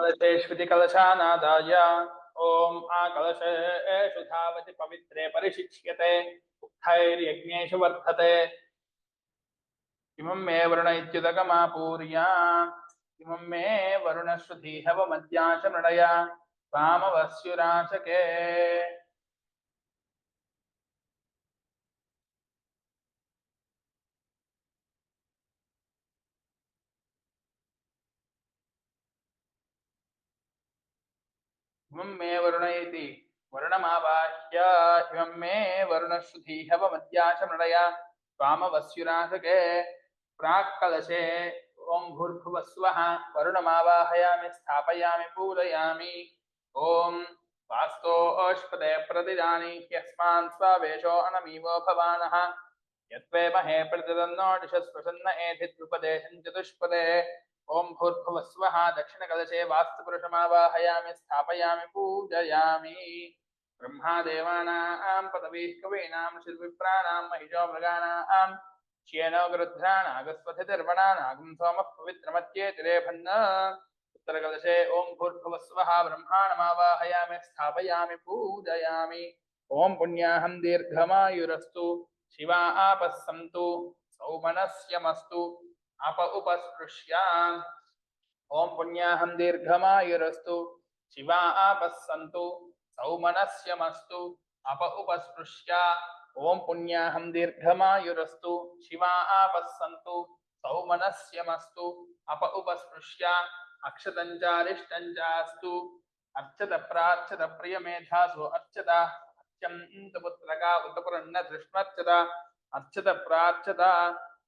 दक्षिणकलशानादाय ॐ आकलशेषु धावति पवित्रे परिशिक्ष्यते उक्थैर्यज्ञेषु वर्धते। इमं मे वरुण इत्युदकमापूर्या इमं मे वरुणश्रुधीहवमद्या च मृडया वामवस्युराचके। मे वरुण वरुणमावाह्य इमं मे वरुणश्रुधीहवमद्या च मृडया वामवस्युरासके प्राक्कलशे ॐ भूर्भुवस्वः वरुणमावाहयामि, स्थापयामि पूरयामि ॐ स्वावेशो अनमीवो भवानः। प्रतिदन्नोडिशस्वसन्न चतुष्पदे ఓం భూర్భువ స్వ దక్షిణ కలశే వాస్తు పురుషమావాహయామి స్థాపయామి పూజయామి. బ్రహ్మాదేవానాం పదవీ కవీనాం శిల్విప్రాణాం మహిషో మృగాణాం శ్యేనో గరుద్ధ్రాణాగస్వతిర్వణానాగం సోమః పవిత్రమత్యే తిరేభన్న ఉత్తరకదశే ఓం భూర్భువ స్వ బ్రహ్మాణమావాహయామి స్థాపయామి పూజయామి. ఓం పుణ్యాహం దీర్ఘమాయురస్సు శివా ఆపస్సంతు సౌమనస్యమస్తు. अप उपस्पृश्याम्। ॐ पुण्याहं दीर्घमायुरस्तु। शिवा आपः सन्तु सौमनस्यमस्तु अप उपस्पृश्य। ओम पुण्याहं दीर्घमायुरस्तु। शिवा आपः सन्तु सौमनस्यमस्तु अप उपस्पृश्य। अक्षतञ्चारिष्टञ्चास्तु। अर्चत प्रार्चत प्रियमेधासु अर्चत। अर्च्यन्त पुत्रका उतपुरन्न दृष्मर्चत अर्चत प्रार्चत।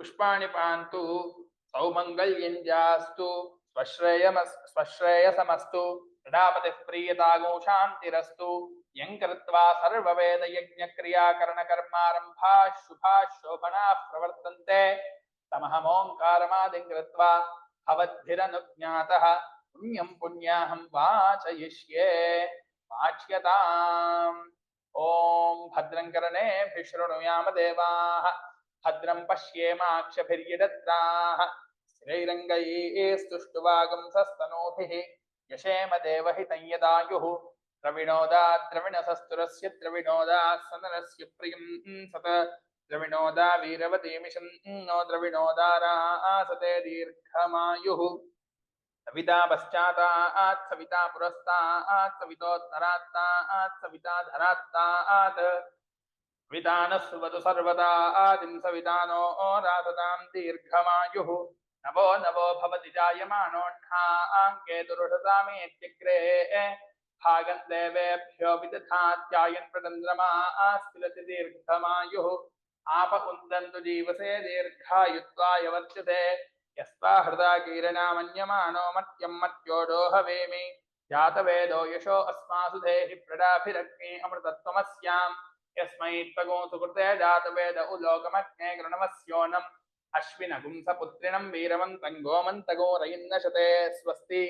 पुष्पाणि पान्तु, सौमङ्गल्यञ्जास्तु, स्वश्रेयमस्, स्वश्रेयसमस्तु क्रीडापतिः प्रीयतागो शान्तिरस्तु, यं कृत्वा सर्ववेदयज्ञक्रियाकरणकर्मारम्भा शुभा शोभनाः प्रवर्तन्ते, तमहमोङ्कारमादिं कृत्वा भवद्भिरनुज्ञातः, पुण्यं पुण्याहं वाचयिष्ये। वाच्यताम्। ॐ भद्रं कर्णेभिः देवाः भद्रं पश्येमाक्षभिर्यदत्राः। स्थिरैरङ्गैस्तुष्टुवागुंसस्तनूभिः यशेम देवहितं यदायुः। द्रविणोदा द्रविणसस्तुरस्य द्रविणोदा सनरस्य प्रियं सत। द्रविणोदा वीरवतीमिषं नो द्रविणोदारा आसते दीर्घमायुः। सविता पश्चातात् सविता पुरस्तात्, सवितोत्तरात्तात्, सविता धरात्तात्। सवितानः सुवतु सर्वदा आदिं सवितानो रासतां दीर्घमायुः। नवो नवो भवति जायमानोऽह्ना आङ्के दुरुषतामेत्यग्रे भागं देवेभ्यो विदधात्यायन् प्रतन्द्रमा आस्तिलति दीर्घमायुः। आप उन्दन्तु जीवसे दीर्घायुत्वाय वर्चते। यस्वा हृदा कीरणामन्यमानो मत्यं मत्योडो हवेमि। जातवेदो यशो अस्मासु देहि प्रडाभिरग्नि अमृतत्वमस्याम्। यस्मै त्वगो सुकृते जातवेद उलोकमग्ने गृणमस्योनम् अश्विनगुं सपुत्रिणं वीरवन्तं गोमन्तगोरयिन्नशते स्वस्ति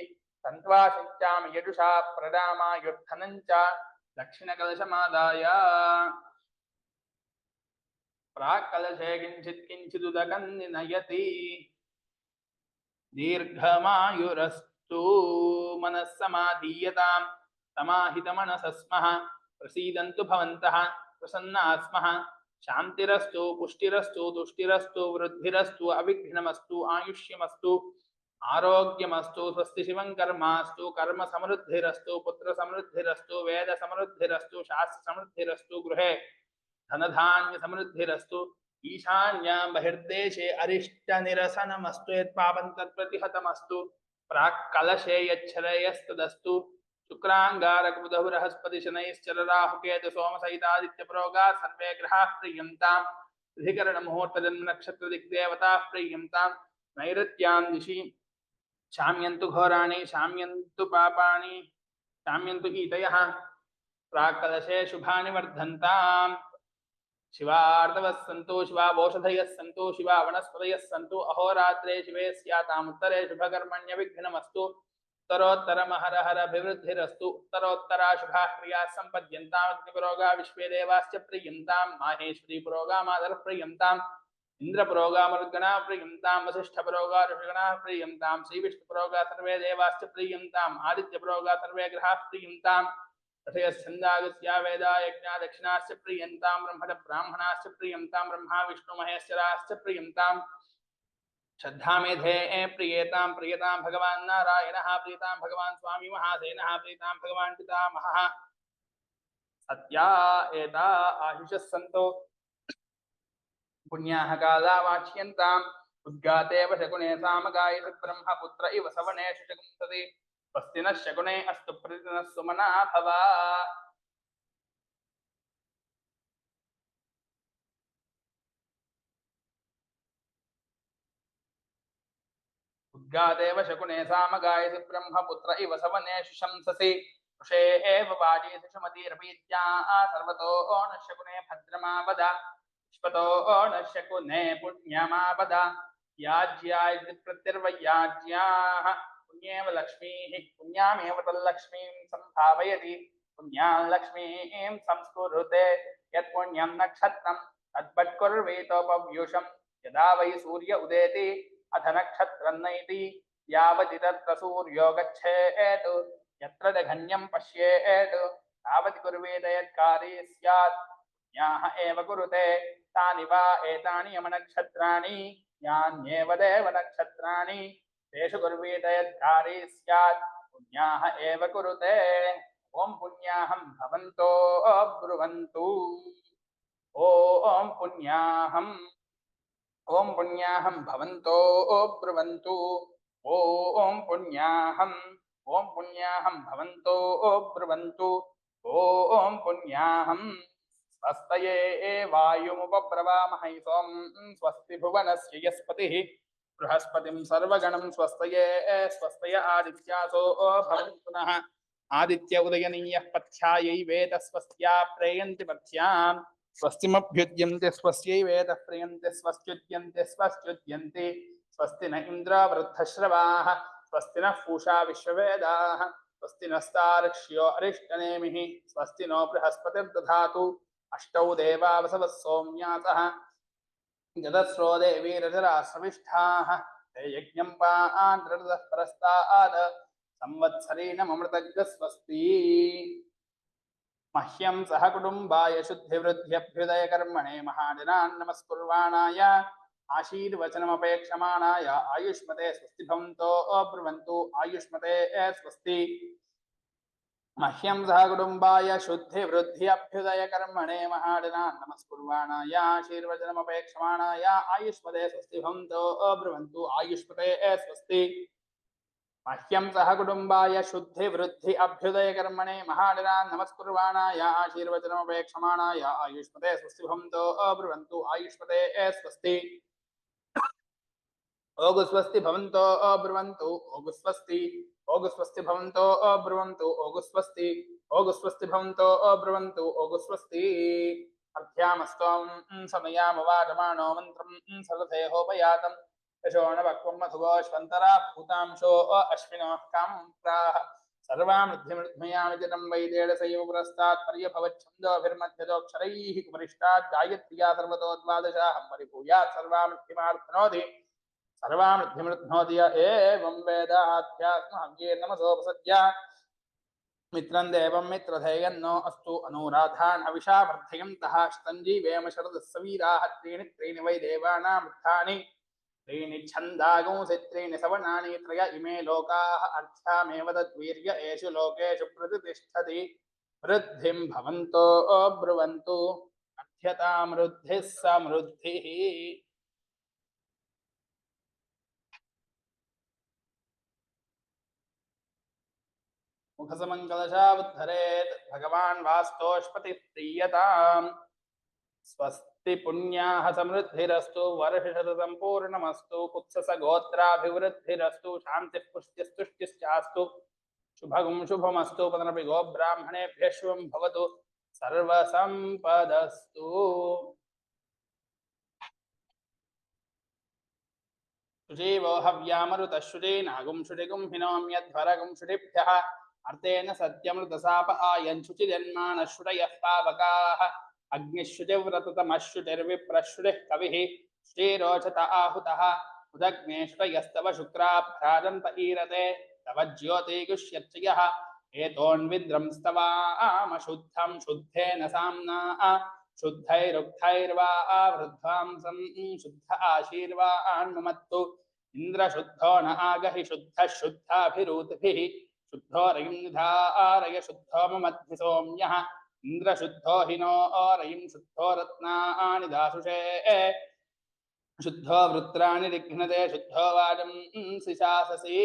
सन्त्वाशिञ्चामि यजुषा प्रदामायुर्धनं च दक्षिणकलशमादाय प्राक्कलशे किञ्चित् किञ्चिदुदकं निनयति दीर्घमायुरस्तु मनः समाधीयतां समाहितमनसः स्मः प्रसीदन्तु भवन्तः प्रसन्ना स्मः। शान्तिरस्तु, पुष्टिरस्तु तुष्टिरस्तु वृद्धिरस्तु, अविघ्नमस्तु, आयुष्यमस्तु, आरोग्यमस्तु, स्वस्ति शिवं कर्मास्तु कर्म समृद्धिरस्तु पुत्र समृद्धिरस्तु वेद समृद्धिरस्तु शास्त्र समृद्धिरस्तु गृहे धनधान्य समृद्धिरस्तु ईशान्यां बहिर्देशे अरिष्टनिरसनमस्तु, यत्पापं तत्प्रतिहतमस्तु प्राक्कलशे यच्छ्रेयस्तदस्तु शुक्राङ्गारकबुध बृहस्पति शनैश्चर राहुकेतु सोमसहितादित्यप्रोगा सर्वे ग्रहाः प्रीयन्ताम् अधिकरणमुहूर्तजन्म नक्षत्र दिग्देवताः प्रीयन्ताम् नैऋत्यां दिशि शाम्यन्तु घोराणि शाम्यन्तु पापानि शाम्यन्तु ईतयः प्राक्कलशे शुभानि वर्धन्ताम् शिवार्दवः सन्तु शिवावोषधयः सन्तु शिवा वनस्पतयः सन्तु अहोरात्रे शिवे स्यातामुत्तरे शुभकर्मण्य विघ्नमस्तु उत्तरोत्तरमहर हर अभिवृद्धिरस्तु उत्तरोत्तरा शुभाः क्रियाः सम्पद्यन्तामग्निपुरोगा विश्वे देवाश्च प्रियन्तां माहेश्वरी पुरोगा मादर प्रियन्ताम् इन्द्रपुरोगामरुद्गणा प्रियन्तां वसिष्ठपुरोगा ऋषिगणा प्रियन्तां श्रीविष्णुपुरोगा सर्वे देवाश्च प्रियन्ताम् आदित्यपुरोगा सर्वे ग्रहाः प्रियन्ताम् ऋषयश्छन्दागस्या वेदा यज्ञा दक्षिणाश्च प्रियन्तां ब्रह्मण ब्राह्मणाश्च प्रियन्तां ब्रह्मा विष्णु महेश्वराश्च प्रियन्तां श्रद्धा मेधे प्रियेतां, प्रियतां भगवान् नारायणः, प्रियतां भगवान् स्वामी महासेनः, प्रियतां भगवान् पितामहः। सत्या एता आशिषः सन्तो। पुण्याः काला वाच्यन्ताम् उद्गातेव शकुने सामगायति ब्रह्मपुत्र इव सवनेषु शकुन्तति स्वस्ति नः शकुने, अस्तु प्रतिनः सुमना भव उद्गादेव शकुने सामगायति ब्रह्मपुत्र इव सवनेषु शंससि ऋषे सर्वतो न शकुने भद्रमा वद न शकुने प्रत्यर्वयाज्याः पुण्येव लक्ष्मीः, पुण्यामेव तल्लक्ष्मीं सम्भावयति। संस्कुरुते यत्पुण्यं नक्षत्रं, तद्वत्कुर्वेतोपव्यूषं, यदा वै सूर्य उदेति। అథ నక్షత్రన్నైతి యావతితత్ర సూర్యో గచ్చేత్ ఎత్ర ఘన్యం పశ్యేత్ తావతి కుర్వేదయత్కారీ స్యాత్ యాహ ఏవ కురుతే తాని వా ఏతాని యమనక్షత్రాణి యాన్యేవ దేవ నక్షత్రాణి తేషు కుర్వేదయత్కారీ స్యాత్ పుణ్యాహ ఏవ కురుతే ఓం పుణ్యాహం భవంతో బ్రువంతు ఓం పుణ్యాహం ఓం పుణ్యాహం భవంతో బ్రువంతు. ఓం పుణ్యాహం ఓం పుణ్యాహం భవంతో బ్రువంతు. ఓం పుణ్యాహం స్వస్తయే వాయుముపబ్రవామహై సోం స్వస్తి భువనస్య యస్పతి బృహస్పతిం సర్వగణం స్వస్తయే స్వస్తయ ఆదిత్యాసో భవన్ పునః ఆదిత్య ఉదయనీయ పథ్యాయై వేద స్వస్త్యా ప్రయంతి పథ్యాం. स्वस्तिमभ्युद्यन्ते स्वस्यैवेतः प्रियन्ते स्वस्त्युद्यन्ते स्वस्त्युद्यन्ते, स्वस्ति न इन्द्र वृद्धश्रवाः, स्वस्ति नः पूषा विश्ववेदाः, स्वस्ति नस्तार्क्ष्यो अरिष्टनेमिः, स्वस्ति नो बृहस्पतिर्दधातु, अष्टौ देवा वसवः सोम्यातः, जदस्रो देवीरजराश्रविष्ठाः ते यज्ञं पान्द्रदः परस्ताद संवत्सरेणमृतज्ञ स्वस्ति मह्यं सह कुटुम्बाय शुद्धिवृद्ध्यभ्युदयकर्मणे महाजनान् नमस्कुर्वाणाय आशीर्वचनमपेक्षमाणाय आयुष्मते स्वस्ति भवन्तो अब्रुवन्तु आयुष्मते स्वस्ति मह्यं सह कुटुम्बाय शुद्धिवृद्धि अभ्युदयकर्मणे महाजनान् नमस्कुर्वाणाय आशीर्वचनमपेक्षमाणाय आयुष्मते स्वस्ति भवन्तो अब्रुवन्तु आयुष्मते स्वस्ति मह्यं सह कुटुम्बाय शुद्धि वृद्धि अभ्युदय कर्मणे महाजनान् नमस्कुर्वाणाय, आशीर्वचनमपेक्षमाणाय, आयुष्मते स्वस्ति भवन्तो अब्रुवन्तु आयुष्मते स्वस्ति। ओगु स्वस्ति भवन्तो अब्रुवन्तु, ओगु स्वस्ति। ओगु स्वस्ति भवन्तो अब्रुवन्तु, ओगु स्वस्ति। ओगु स्वस्ति भवन्तो अब्रुवन्तु, ओगु स्वस्ति। अभ्यामस्त्वं समयामवादमानो मन्त्रं सरथेहोपयातम् यशोणवक्वं मधुवोश्वन्तरा भूतांशो अश्विनोः काम्प्राः सर्वामृद्धिमृद्मयामिजनं वैदेडसैव पुरस्तात् पर्यभवच्छन्दोभिर्मध्यदोक्षरैः कुमरिष्टात् गायत्र्या सर्वतो द्वादशाहं परिभूयात् सर्वामृद्धिमार्थनोति सर्वामृद्धिमृद्नोति य एवं वेदाध्यात्महव्ये नमसोपसद्य मित्रं देवं मित्रधेयन्नो अस्तु अनुराधान् हविषा वर्धयन्तः स्तञ्जीवेम शरदः सवीराः त्रीणि त्रीणि वै देवानामृत्थानि त्रीणि छन्दागुंसि त्रीणि सवनानि त्रय इमे लोकाः अर्थ्यामेव तद्वीर्य एषु लोकेषु प्रतितिष्ठति वृद्धिं भवन्तो ब्रुवन्तु। अध्यतामृद्धिः समृद्धिः। मुखसमङ्गलशावुद्धरेत्। भगवान् वास्तोष्पतिः प्रीयताम् स्वस्ति తి పుణ్యాహ సమృద్ధిరస్తు వర్షశత సంపూర్ణమస్తు కుత్సస గోత్రాభివృద్ధిరస్తు శాంతి పుష్టిస్తుష్టిశ్చాస్తు శుభగం శుభమస్తు పదనపి గోబ్రాహ్మణేభ్య శుభం భవతు సర్వసంపదస్తు శుచీవోహవ్యామరుతశ్రుతి నాగుంశుటిగుం హినోమ్యధ్వరగుంశుటిభ్యः అర్థేన సత్యమృతసాప ఆయంశుచిజన్మానశ్రుతయః పావకాः अर्थेन सत्यमृतसाप आयन् शुचिजन्मानः शुचयः पावकाः अग्निः शुचिव्रततमः शुचिर्विप्रः शुचिः कविः श्रीरोचत आहुतः। उदग्ने शुचयस्तव शुक्राभ्राजन्त ईरते। तव ज्योतिगुष्यर्चयः एतोन्विद्रं स्तवामशुद्धं शुद्धेन साम्ना। शुद्धैरुक्थैर्वा वृद्धांसं शुद्ध आशीर्वान्मत्तु इन्द्रशुद्धो न आगहि शुद्धः शुद्धाभिरूतिभिः शुद्धो रयिं निधारय शुद्धो ममद्धि सौम्यः इन्द्रशुद्धो हिनो रयिं शुद्धो रत्नानि दासुषे शुद्धो वृत्राणि रिघ्नते शुद्धो वाजं सिशाससि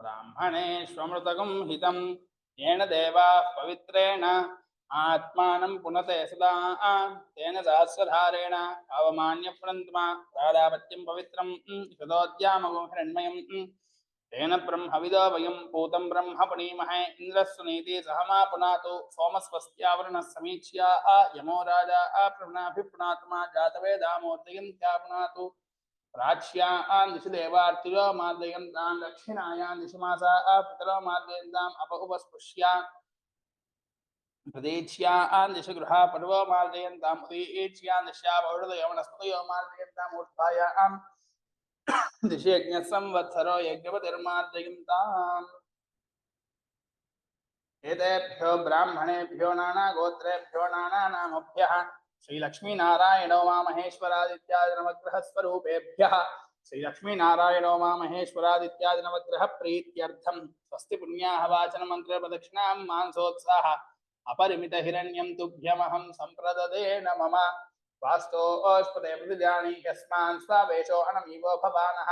ब्राह्मणेष्वमृतकं हितं येन देवाः पवित्रेण ఆత్మానం పునతే సదా తేన సహస్రధారేణ అవమాన్య పునంత్మ రాధాపత్యం పవిత్రం శతోద్యామగం హిరణ్మయం తేన బ్రహ్మవిదో వయం భూతం బ్రహ్మ పుణీమహే ఇంద్రస్సునీతి సహమా పునాతు సోమస్వస్త్యావరణ సమీక్ష్యా ఆ యమో రాజా ఆ ప్రవణాభిపుణాత్మా జాతవేదామోర్దయం త్యా పునాతు రాక్ష్యా ఆ నిశిదేవార్తిలో మార్దయం తాం దక్షిణాయా నిశిమాసా ఆ పితరో మార్దయంతాం అప ఉపస్పృశ్యా. गृहा पर्वो मार्दयन्ताम् उदीच्यां दिश्या पौषधयो वनस्पतयो मार्दयन्ताम् ऊर्ध्वायां दिशि यज्ञः संवत्सरो यज्ञपतिर्मार्दयन्ताम् एतेभ्यो ब्राह्मणेभ्यो नानागोत्रेभ्यो नानानामभ्यः, श्रीलक्ष्मीनारायणो मा महेश्वरादित्यादिनवग्रहस्वरूपेभ्यः, श्रीलक्ष्मीनारायणो मा महेश्वरादित्यादिनवग्रहप्रीत्यर्थं स्वस्ति पुण्याः वाचनमन्त्रप्रदक्षिणां मांसोत्साह अपरिमितहिरण्यं तुभ्यमहं सम्प्रददे न मम। वास्तोऽस्पदे प्रतिजानी यस्मान् स्वावेशो अनमीवो भवानः।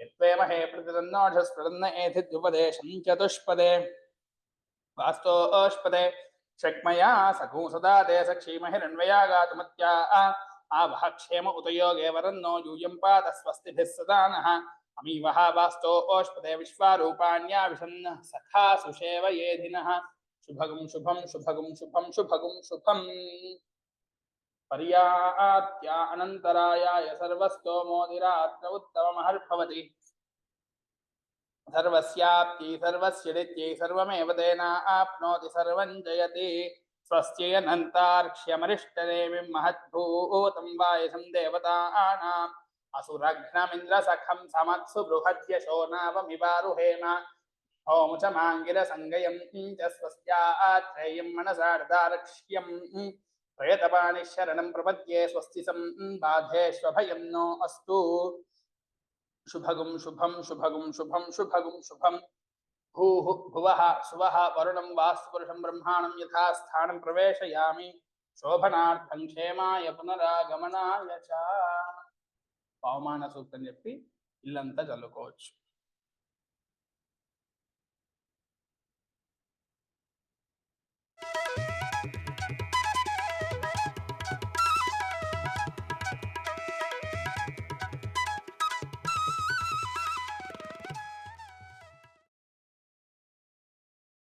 यत्त्वेमहे प्रतिदन्नोढस्प्रदन्न एथिद्युपदेशं चतुष्पदे। वास्तोऽस्पदे शक्मया सखू सदा ते सक्षीमहिरण्वया गातुमत्या आवह क्षेम उत योगे वरन्नो यूयं पाद स्वस्तिभिः सदा नः अमीवः वास्तो ओष्पदे विश्वारूपाण्या विशन्न सखा सुषेव येधिनः शुभगं शुभं शुभगं शुभं शुभगं शुभम्। पर्यात्या अनन्तरायाय सर्वस्तोमोदिरात्र उत्तममहर्भवति सर्वस्याप्ति सर्वस्य सर्वमेव सर्वं जयति। महद्भूतं वायसं देवतानाम्। असुरघ्नमिन्द्रसखं समत्सु बृहद्यशो नावमिवारुहेम ఓం చ మాంగిర సంగయం చ స్వస్యాత్రేయం మనసార్దారక్ష్యం ప్రయతపాణి శరణం ప్రపద్యే స్వస్తి సం బాధేష్భయం నో అస్తు శుభగుం శుభం శుభగుం శుభం శుభగుం శుభం భూ భువః శువః వరుణం వాస్తుపురుషం బ్రహ్మాణం యథా స్థానం ప్రవేశయామి శోభనార్థం క్షేమాయ పునరాగమనాయ చ పవమాన సూక్తం చెప్పి ఇల్లంతా చల్లుకోవచ్చు